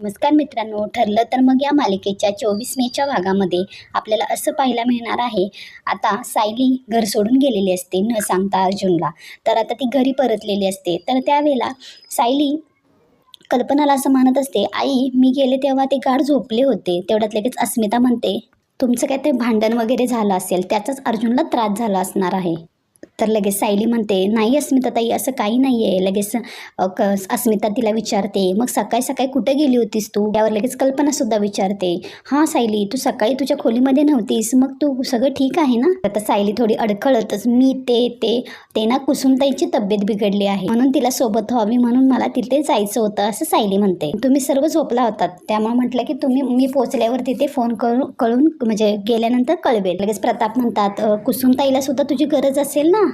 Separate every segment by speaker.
Speaker 1: नमस्कार मित्रांनो ठरलं तर मग या मालिकेच्या चोवीस मेच्या भागामध्ये आपल्याला असं पाहायला मिळणार आहे. आता सायली घर सोडून गेलेली असते न सांगता अर्जुनला. तर आता ती घरी परतलेली असते. तर त्यावेळेला सायली कल्पनाला असं मानत असते आई मी गेले तेव्हा ते गाढ झोपले होते. तेवढ्यात लगेच अस्मिता म्हणते तुमचं काय ते भांडण वगैरे झालं असेल त्याचाच अर्जुनला त्रास झाला असणार आहे. तर लगेच सायली म्हणते नाही अस्मिताताई असं काही नाही आहे लगेच अस्मिता तिला विचारते मग सकाळी सकाळी कुठे गेली होतीस तू? त्यावर लगेच कल्पनासुद्धा विचारते. हां सायली तू सकाळी तुझ्या खोलीमध्ये नव्हतीस. मग तू सगळं ठीक आहे ना? आता सायली थोडी अडखळतच मी ते ते ते ना कुसुमताईची तब्येत बिघडली आहे. म्हणून तिला सोबत व्हावी म्हणून मला तिथे जायचं होतं असं सायली म्हणते. तुम्ही सर्व झोपला होतात. त्यामुळे म्हटलं की तुम्ही मी पोचल्यावर तिथे फोन करून कळून म्हणजे गेल्यानंतर कळवेल. लगेच प्रताप म्हणतात कुसुमताईला सुद्धा तुझी गरज असेल ना?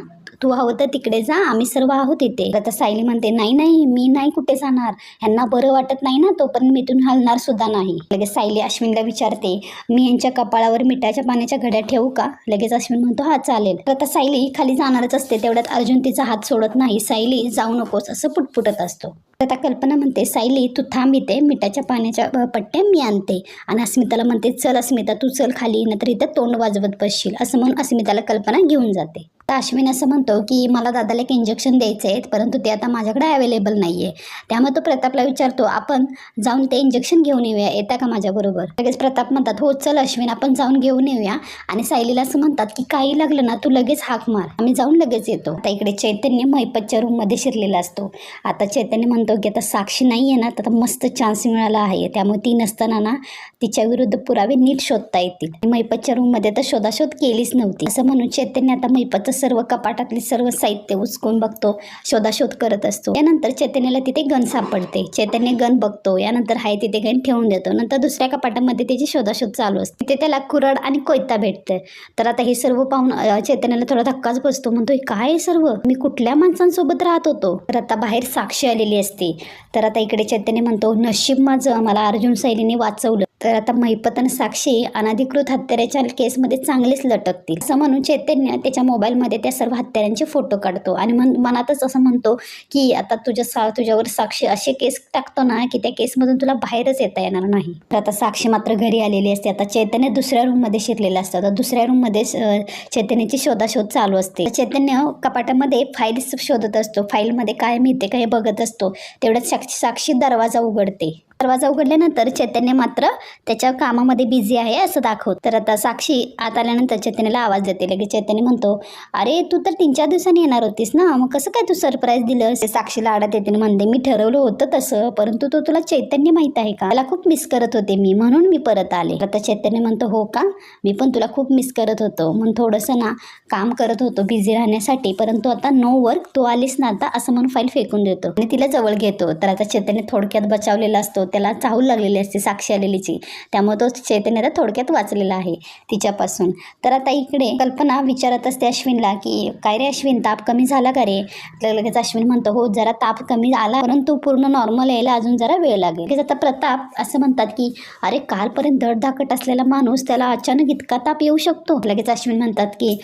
Speaker 1: तू हवं तर तिकडे जा. आम्ही सर्व आहोत इथे. आता सायली म्हणते नाही नाही मी नाही कुठे जाणार. ह्यांना बरं वाटत नाही ना तो पण मिथून हलणार सुद्धा नाही. लगेच सायली अश्विनला विचारते मी यांच्या कपाळावर मिठाच्या पाण्याच्या घड्या ठेवू का? लगेच अश्विन म्हणतो हा चालेल. तर आता सायली खाली जाणारच असते तेवढ्यात अर्जुन तिचा हात सोडत नाही. सायली जाऊ नकोस असं पुटपुटत असतो. तर आता कल्पना म्हणते सायली तू थांब इथे मिठाच्या पाण्याच्या पट्ट्या मी आणते. आणि अस्मिताला म्हणते चल अस्मिता तू चल खाली नंतर इथं तोंड वाजवत बसशील. असं म्हणून अस्मिताला कल्पना घेऊन जाते. तर अश्विन असं म्हणतो की मला दादाला एक इंजेक्शन द्यायचे आहेत परंतु ते आता माझ्याकडे अवेलेबल नाही आहे त्यामुळे तो प्रतापला विचारतो आपण जाऊन ते इंजेक्शन घेऊन येऊया येता का माझ्याबरोबर लगेच प्रताप म्हणतात हो चल अश्विन आपण जाऊन घेऊन येऊया. आणि सायलीला असं म्हणतात की काही लागलं ना तू लगेच हाक मार. आम्ही जाऊन लगेच येतो. आता इकडे चैतन्य महिपतच्या रूममध्ये शिरलेला असतो. आता चैतन्य म्हणतो की आता साक्षी नाही आहे ना तर आता मस्त चान्स मिळाला आहे. त्यामुळे ती नसताना ना तिच्या विरुद्ध पुरावे नीट शोधता येतील. मैपतच्या रूममध्ये तर शोधाशोध केलीच नव्हती. असं म्हणून चैतन्य आता मैपतचं सर्व कपाटातले सर्व साहित्य उचकून बघतो शोधाशोध करत असतो. यानंतर चैतन्याला तिथे गन सापडते. चैतन्य गन बघतो यानंतर हाय तिथे गन ठेवून देतो. नंतर दुसऱ्या कपाटामध्ये त्याची शोधाशोध चालू असते. तिथे त्याला कुरड आणि कोयता भेटते तर आता हे सर्व पाहून चैतन्याला थोडा धक्काच बसतो. म्हणतो काय सर्व? मी कुठल्या माणसांसोबत राहत होतो? तर आता बाहेर साक्षी आलेली असते. तर आता इकडे चैतन्य म्हणतो नशीब माझं. मला अर्जुन सैलीने वाचवलं. तर आता महिपतन साक्षी अनधिकृत हत्याराच्या केसमध्ये चांगलेच लटकतील. असं म्हणून चैतन्य त्याच्या मोबाईलमध्ये त्या सर्व हत्याऱ्यांचे फोटो काढतो आणि मन मनातच असं म्हणतो की आता तुझ्या सा तुझ्यावर साक्षी असे केस टाकतो ना की त्या केसमधून तुला बाहेरच येता येणार नाही. तर आता साक्षी मात्र घरी आलेली असते. आता चैतन्य दुसऱ्या रूममध्ये शिरलेलं असतं. तर दुसऱ्या रूममध्ये चैतन्याची शोधाशोध चालू असते. चैतन्य कपाटामध्ये फाईल्स शोधत असतो. फाईलमध्ये काय मिळते काय बघत असतो. तेवढ्यात साक्षी साक्षी दरवाजा उघडते. दरवाजा उघडल्यानंतर चैतन्य मात्र त्याच्या कामामध्ये बिझी आहे असं दाखवत. तर आता साक्षी आत आल्यानंतर चैतन्याला आवाज देते. लगेच चैतन्य म्हणतो अरे तू तर तीन चार दिवसांनी येणार होतीस ना? मग कसं काय तू सरप्राईज दिलं ते साक्षीला आडत येते म्हणते मी ठरवलं होतं तसं परंतु तो तुला चैतन्य माहीत आहे का? मला खूप मिस करत होते मी म्हणून मी परत आले. आता चैतन्य म्हणतो हो का? मी पण तुला खूप मिस करत होतो. म्हणून थोडंसं ना काम करत होतो बिझी राहण्यासाठी परंतु आता नो वर्क तू आलीस ना आता? असं म्हणून फाईल फेकून देतो. आणि तिला जवळ घेतो. तर आता चैतन्य थोडक्यात बचावलेला असतो. त्याला चाहूल लागलेली असते साक्षी आलेलीची. त्यामुळे तो चैतन्य आता थोडक्यात वाचलेला आहे तिच्यापासून. तर आता इकडे कल्पना विचारत असते अश्विनला की काय रे अश्विन ताप कमी झाला का रे? लगेच अश्विन म्हणतो हो जरा ताप कमी आला परंतु पूर्ण नॉर्मल यायला अजून जरा वेळ लागेल. आता प्रताप असं म्हणतात की अरे कालपर्यंत धडधाकट असलेला माणूस त्याला अचानक इतका ताप येऊ शकतो? लगेच अश्विन म्हणतात की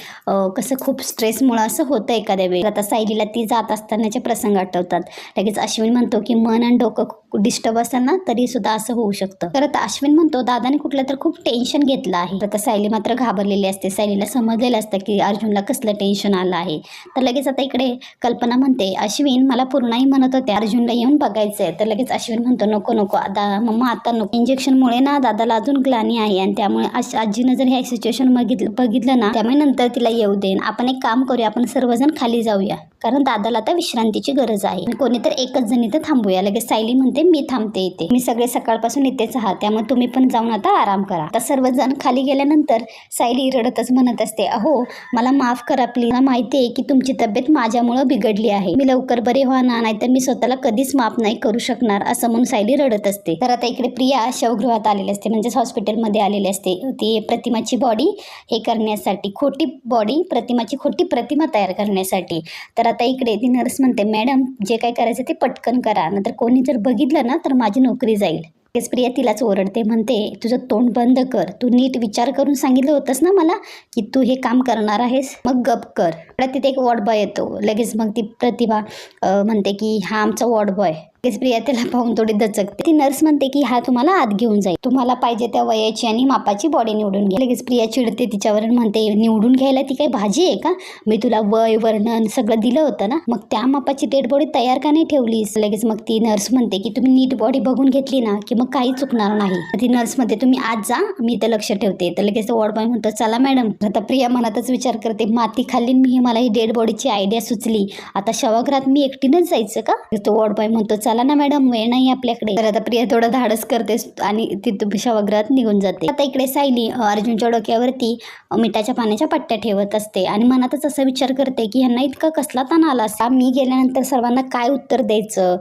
Speaker 1: कसं खूप स्ट्रेसमुळं असं होतं एखाद्या वेळी. आता सायलीला ती जात असतानाचे प्रसंग आठवतात. लगेच अश्विन म्हणतो की मन आणि डोकं डिस्टर्ब असताना ना तरी सुद्धा असं होऊ शकतं. तर आता अश्विन म्हणतो दादाने कुठलं तर खूप टेन्शन घेतलं आहे. तर सायली मात्र घाबरलेली असते. सायलीला समजलेलं असतं की अर्जुनला कसलं टेन्शन आलं आहे. तर लगेच आता इकडे कल्पना म्हणते अश्विन मला पूर्णाही म्हणत होते अर्जुनला येऊन बघायचंय. तर लगेच अश्विन म्हणतो नको नको आता मम्मा आता नको. इंजेक्शनमुळे ना दादाला अजून ग्लानी आहे आणि त्यामुळे आजीनं जर ह्या सिच्युएशन बघितलं बघितलं ना त्यामुळे नंतर तिला येऊ देईन आपण एक काम करूया आपण सर्वजण खाली जाऊया. कारण दादाला आता विश्रांतीची गरज आहे. कोणी तर एकच जण इथं थांबूया. लगेच सायली म्हणते मी थांबते इथे. मी सगळे सकाळपासून इथेच आहात. त्यामुळे तुम्ही पण जाऊन आता आराम करा. आता सर्वजण खाली गेल्यानंतर सायली रडतच म्हणत असते अहो मला माफ करा प्लीज मला माहिती आहे की तुमची तब्येत माझ्यामुळं बिघडली आहे. मी लवकर बरे व्हा नाहीतर मी स्वतःला कधीच माफ नाही करू शकणार असं म्हणून सायली रडत असते. तर आता इकडे प्रिया शवगृहात आलेली असते म्हणजेच हॉस्पिटलमध्ये आलेली असते. ती प्रतिमाची बॉडी हे करण्यासाठी खोटी बॉडी प्रतिमाची खोटी प्रतिमा तयार करण्यासाठी. तर आता इकडे ती नर्स म्हणते मॅडम जे काय करायचं ते पटकन करा नंतर कोणी जर बघितलं ना तर माझी नोकरी जाईल. तेच प्रिया तिलाच ओरडते म्हणते तुझं तोंड बंद कर तू नीट विचार करून सांगितलं होतंस ना मला की तू हे काम करणार आहेस मग गप कर. तिथे एक वॉर्ड बॉय येतो लगेच मग ती प्रतिभा म्हणते की हा आमचा वॉर्ड बॉय. प्रिया त्याला पाहून थोडी दचकते. ती नर्स म्हणते की हा तुम्हाला आत घेऊन जाईल. तुम्हाला पाहिजे त्या वयाची आणि मापाची बॉडी निवडून घ्या. लगेच प्रिया चिडते तिच्यावर म्हणते निवडून घ्यायला ती काही भाजी आहे का? मी तुला वय वर्णन सगळं दिलं होतं ना? मग त्या मापाची डेड बॉडी तयार का नाही ठेवलीस? लगेच मग ती नर्स म्हणते की तुम्ही नीट बॉडी बघून घेतली ना की मग काही चुकणार नाही. ती नर्स म्हणते तुम्ही आज जा मी इथं लक्ष ठेवते. तर लगेच वॉर्ड बॉय म्हणतो चला मॅडम. आता प्रिया मनातच विचार करते माती खाल्ली मी मला ही डेड बॉडीची आयडिया सुचली. आता शवागृहात मी एकटीनंच जायचं का? तो वॉर्ड बॉय म्हणतो चला ना मॅडम वेळ नाही आपल्याकडे. तर आता प्रिया थोडं धाडस करते आणि तिथं शवग्रहात निघून जाते. आता इकडे सायली अर्जुनच्या डोक्यावरती मिठाच्या पाण्याच्या पट्ट्या ठेवत असते आणि मनातच असा विचार करते की ह्यांना इतका कसला ताण आला असा मी गेल्यानंतर सर्वांना काय उत्तर द्यायचं?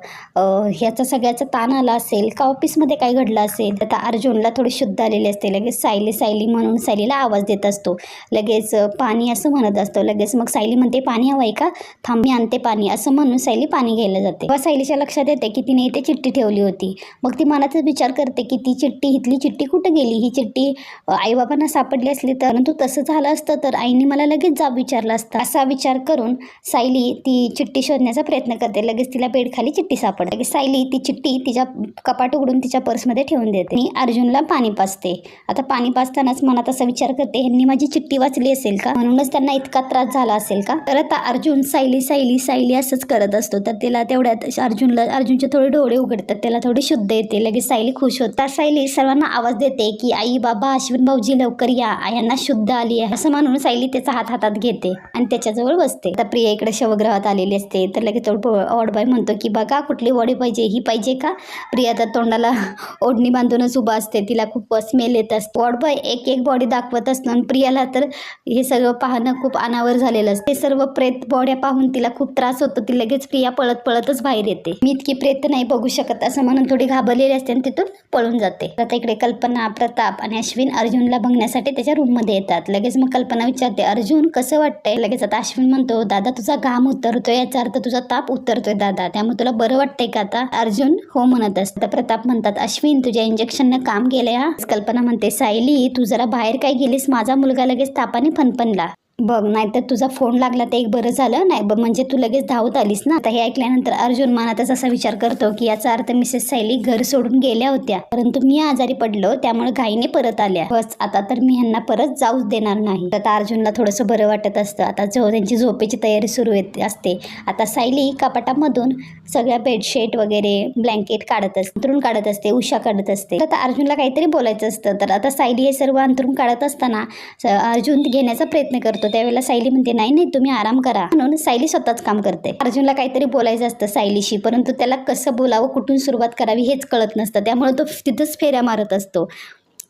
Speaker 1: ह्याचा सगळ्याचा ताण आला असेल? का ऑफिसमध्ये काय घडलं असेल? आता अर्जुनला थोडी शुद्ध आलेली असते. लगेच सायली सायली म्हणून सायलीला आवाज देत असतो. लगेच पाणी असं म्हणत असतो. लगेच मग सायली म्हणते पाणी हवं आहे का? थांबी आणते पाणी. असं म्हणून सायली पाणी घ्यायला जाते. व सायलीच्या लक्षात येते की तिने इथे चिठ्ठी ठेवली होती. मग ती मनातच विचार करते की ती चिठ्ठी इथली चिठ्ठी कुठं गेली? ही चिठ्ठी आईबाबांना सापडली असली तर? परंतु तसं झालं असतं तर आईने मला लगेच जाब विचारला असता. असा विचार करून सायली ती चिठ्ठी शोधण्याचा प्रयत्न करते. लगेच तिला बेडखाली चिठ्ठी सापडते. लगेच सायली ती चिठ्ठी तिच्या कपाट उघडून तिच्या पर्समध्ये ठेवून देते. आणि अर्जुनला पाणी पाजते. आता पाणी पाजतानाच मनात असा विचार करते ह्यांनी माझी चिठ्ठी वाचली असेल का? म्हणूनच त्यांना इतका त्रास झाला असेल का? तर आता अर्जुन सायली सायली सायली असंच करत असतो. तर तिला तेवढ्यात अर्जुनला अर्जुन अर्जुनचे थोडे डोळे उघडतात त्याला थोडी शुद्ध येते लगेच सायली खुश होतात सायली सर्वांना आवाज देते की आई बाबा अश्विन भाऊजी लवकर या यांना शुद्ध आली आहे. असं म्हणून सायली त्याचा हात हातात घेते आणि त्याच्याजवळ बसते. आता प्रिया इकडे शवग्रहात आलेली असते. तर लगेच ओडबाई म्हणतो की बघा कुठली वडी पाहिजे ही पाहिजे का? प्रिया तर तोंडाला ओढणी बांधूनच उभा असते. तिला खूप स्मेल येत असते. वॉडबॉय एक एक बॉडी दाखवत असतो आणि प्रियाला तर हे सगळं पाहणं खूप अनावर झालेलं असते. सर्व प्रेत बॉड्या पाहून तिला खूप त्रास होतो. ती लगेच प्रिया पळत पळतच बाहेर येते. मी इतकी प्रेत नाही बघू शकत असं म्हणून थोडी घाबरलेली असते आणि तिथून पळून जाते. आता इकडे कल्पना प्रताप आणि अश्विन अर्जुनला बघण्यासाठी त्याच्या रूममध्ये येतात. लगेच मग कल्पना विचारते अर्जुन कसं वाटतंय? लगेच आता अश्विन म्हणतो दादा तुझा घाम उतरतोय. याचा अर्थ तुझा ताप उतरतोय दादा. त्यामुळे तुला बरं वाटतंय का आता? अर्जुन हो म्हणत असतं. प्रताप म्हणतात अश्विन तुझ्या इंजेक्शननं काम केलंय हा. कल्पना म्हणते सायली तू जरा बाहेर काय गेलीस? माझा मुलगा लगेच तापाने फनफनला बघ नाहीतर तुझा फोन लागला ते एक बरं झालं. नाही बघ म्हणजे तू लगेच धावत आलीस ना. आता हे ऐकल्यानंतर अर्जुन मनातच असा विचार करतो की याचा अर्थ मिसेस सायली घर सोडून गेल्या होत्या. परंतु मी आजारी पडलो त्यामुळे घाईने परत आल्या. बस आता तर मी ह्यांना परत जाऊच देणार नाही. आता अर्जुनला थोडंसं बरं वाटत असतं. आता जो त्यांची झोपेची तयारी सुरू येत असते. आता सायली कपाटामधून सगळ्या बेडशीट वगैरे ब्लँकेट काढत असते अंतरून काढत असते उषा काढत असते. तर आता अर्जुनला काहीतरी बोलायचं असतं. तर आता सायली हे सर्व अंतरून काढत असताना स- अर्जुन घेण्याचा प्रयत्न करतो. त्यावेळेला सायली म्हणते नाही नाही तुम्ही आराम करा. म्हणून सायली स्वतःच काम करते. अर्जुनला काहीतरी बोलायचं असतं सायलीशी परंतु त्याला कसं बोलावं कुठून सुरुवात करावी हेच कळत नसतं. त्यामुळे तो तिथंच फेऱ्या मारत असतो.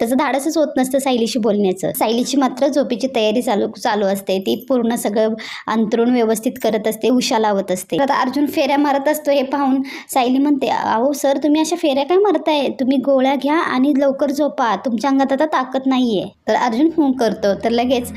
Speaker 1: त्याचं धाडसच होत नसतं सायलीशी बोलण्याचं. सायलीची मात्र झोपेची तयारी चालू चालू असते. ती पूर्ण सगळं अंतरून व्यवस्थित करत असते उशा लावत असते. तर आता अर्जुन फेऱ्या मारत असतो हे पाहून सायली म्हणते अहो सर तुम्ही अशा फेऱ्या काय मारताय? तुम्ही गोळ्या घ्या आणि लवकर झोपा. तुमच्या अंगात आता ताकद नाहीये. तर अर्जुन फोन करतो. तर लगेच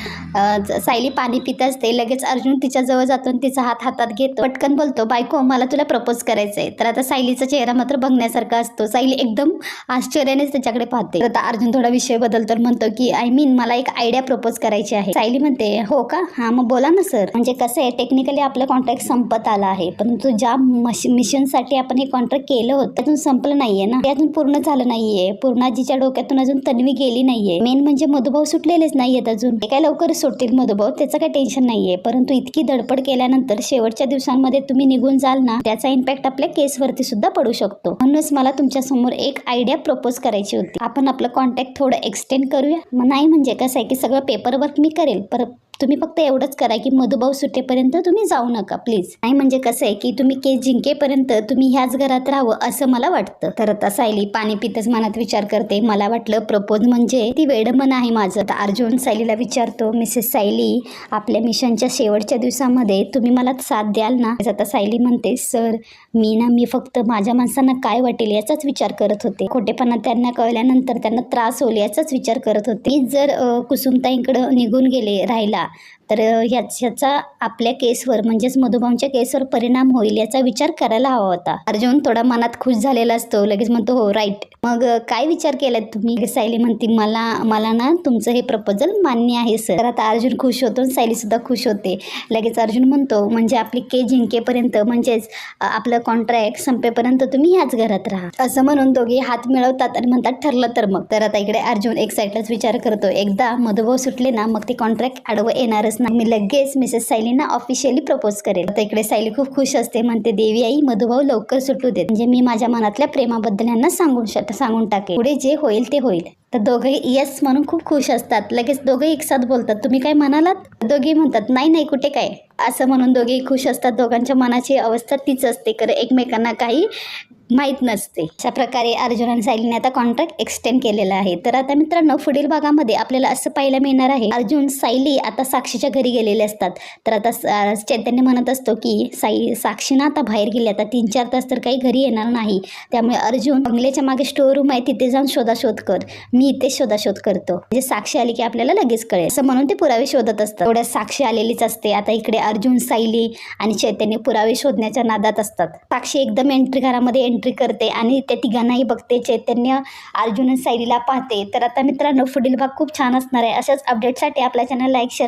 Speaker 1: सायली पाणी पित असते. लगेच अर्जुन तिच्या जवळ जातो आणि तिचा हात हातात घेतो. पटकन बोलतो बायको मला तुला प्रपोज करायचंय. तर आता सायलीचा चेहरा मात्र बघण्यासारखा असतो. सायली एकदम आश्चर्यानेच त्याच्याकडे पाहते. तर आता अर्जुन थोडा विषय बदलतो तर म्हणतो की आय मीन मला एक आयडिया प्रपोज करायची आहे. सायली म्हणते हो का? हा मग बोला ना सर. म्हणजे कसं आहे टेक्निकली आपलं कॉन्ट्रॅक्ट संपत आला आहे परंतु ज्या मिशनसाठी आपण हे कॉन्ट्रॅक्ट केलं होतं त्यातून संपलं नाहीये ना. ते अजून पूर्ण झालं नाहीये. पूर्णाजीच्या डोक्यातून अजून तन्वी गेली नाहीये. मेन म्हणजे मधुभाऊ सुटलेलेच नाहीयेत अजून. ते काय लवकर सुटतील मधुभाऊ त्याचं काही टेन्शन नाहीये. परंतु इतकी धडपड केल्यानंतर शेवटच्या दिवसांमध्ये तुम्ही निघून जाल ना त्याचा इम्पॅक्ट आपल्या केसवरती सुद्धा पडू शकतो. म्हणूनच मला तुमच्यासमोर एक आयडिया प्रपोज करायची होती. आपण आपलं कॉन्टॅक्ट थोडं एक्सटेंड करूया. मग नाही म्हणजे कसं आहे की सगळं पेपर वर्क मी करेल. पर तुम्ही फक्त एवढंच करा की मधुभाऊ सुटेपर्यंत तुम्ही जाऊ नका प्लीज नाही म्हणजे कसं आहे की तुम्ही केस जिंकेपर्यंत तुम्ही ह्याच घरात राहावं असं मला वाटतं. तर आता सायली पाणी पितच मनात विचार करते. मला वाटलं प्रपोज म्हणजे ती वेडमन आहे माझं. तर अर्जुन सायलीला विचारतो मिसेस सायली आपल्या मिशनच्या शेवटच्या दिवसामध्ये तुम्ही मला साथ द्याल ना? आता सायली म्हणते सर मी ना मी फक्त माझ्या माणसांना काय वाटेल याचाच विचार करत होते. खोटेपणा त्यांना कळल्यानंतर त्यांना त्रास होईल याचाच विचार करत होते. जर कुसुमताईंकडं निघून गेले राहिला yeah तर ह्याच ह्याचा आपल्या केसवर म्हणजेच मधुभाऊंच्या केसवर परिणाम होईल याचा विचार करायला हवा होता. अर्जुन थोडा मनात खुश झालेला असतो लगेच म्हणतो हो राईट मग काय विचार केलात तुम्ही? सायली म्हणते मला मला ना तुमचं हे प्रपोजल मान्य आहे सर. तर आता अर्जुन खुश होतो आणि सायली सुद्धा खुश होते. लगेच अर्जुन म्हणतो म्हणजे आपली के जिंकेपर्यंत म्हणजेच आपलं कॉन्ट्रॅक्ट संपेपर्यंत तुम्ही ह्याच घरात राहा. असं म्हणून दोघे हात मिळवतात आणि म्हणतात ठरलं तर मग. तर आता इकडे अर्जुन एक साईडलाच विचार करतो. एकदा मधुभाऊ सुटले ना मग ते कॉन्ट्रॅक्ट आडवं येणारच. नाही. मी लगेच मिसेस सायलींना ऑफिशियली प्रपोज करेल. तर इकडे सायली खूप खुश असते. म्हणते देवी आई मधुभाऊ लवकर सुटू देत. म्हणजे मी माझ्या मनातल्या प्रेमाबद्दल यांना सांगून सांगून टाकेल. पुढे जे होईल ते होईल. तर दोघंही येस म्हणून खूप खुश असतात. लगेच दोघंही एकसाथ बोलतात. तुम्ही काय म्हणालात? दोघेही म्हणतात नाही नाही कुठे काय? असं म्हणून दोघेही खुश असतात. दोघांच्या मनाची अवस्था तीच असते. कारण एकमेकांना काही माहीत नसते. अशा प्रकारे अर्जुन आणि सायलीने आता कॉन्ट्रॅक्ट एक्सटेंड केलेला आहे. तर आता मित्रांनो पुढील भागामध्ये आपल्याला असं पाहायला मिळणार आहे अर्जुन सायली आता साक्षीच्या घरी गेलेले असतात. तर आता स- चैतन्य म्हणत असतो की साई साक्षीनं आता बाहेर गेली. आता तीन चार तास तर काही घरी येणार नाही. त्यामुळे अर्जुन बंगल्याच्या मागे स्टोर रूम आहे. तिथे जाऊन शोधाशोध कर. मी इथे शोधाशोध करतो. म्हणजे साक्षी आली की आपल्याला लगेच कळेल. असं म्हणून ते पुरावे शोधत असतात. एवढ्या साक्षी आलेलीच असते. आता इकडे अर्जुन सायली आणि चैतन्य पुरावे शोधण्याच्या नादात असतात. साक्षी एकदम एंट्री घरामध्ये एंट्री करते आणि त्या तिघांनाही बघते चैतन्य अर्जुन आणि सायलीला पाहते. तर आता मित्रांनो पुढील भाग खूप छान असणार आहे. अशाच अपडेटसाठी आपल्या चॅनल लाईक शेअर